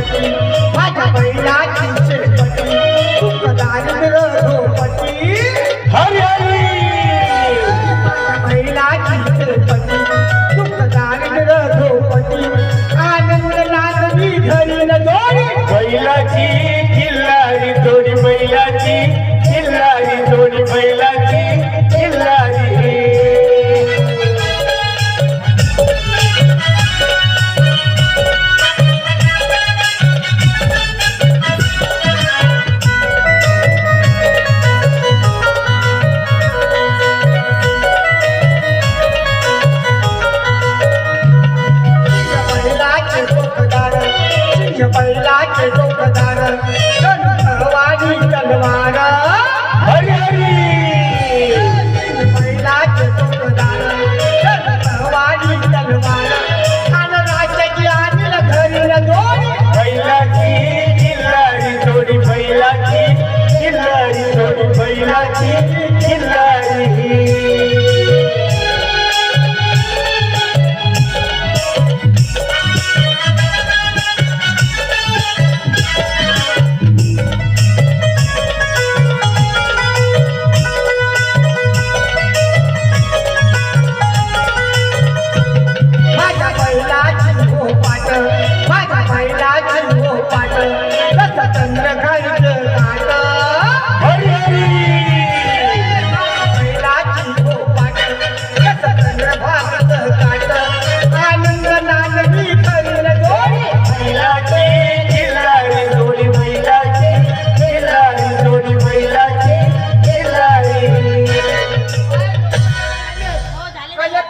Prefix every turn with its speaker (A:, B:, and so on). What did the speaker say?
A: Watch out! देश
B: बैलाचे
A: जोगदार. भवानी तलवार.
B: हरी हरी.
A: बैलाचे जोगदार. भवानी तलवार. आणि राज्याची आणलं घरी दोन
B: बैलाची किल्लारी थोडी बैलाची किल्लारी थोडी बैलाची
A: चंद्रकांत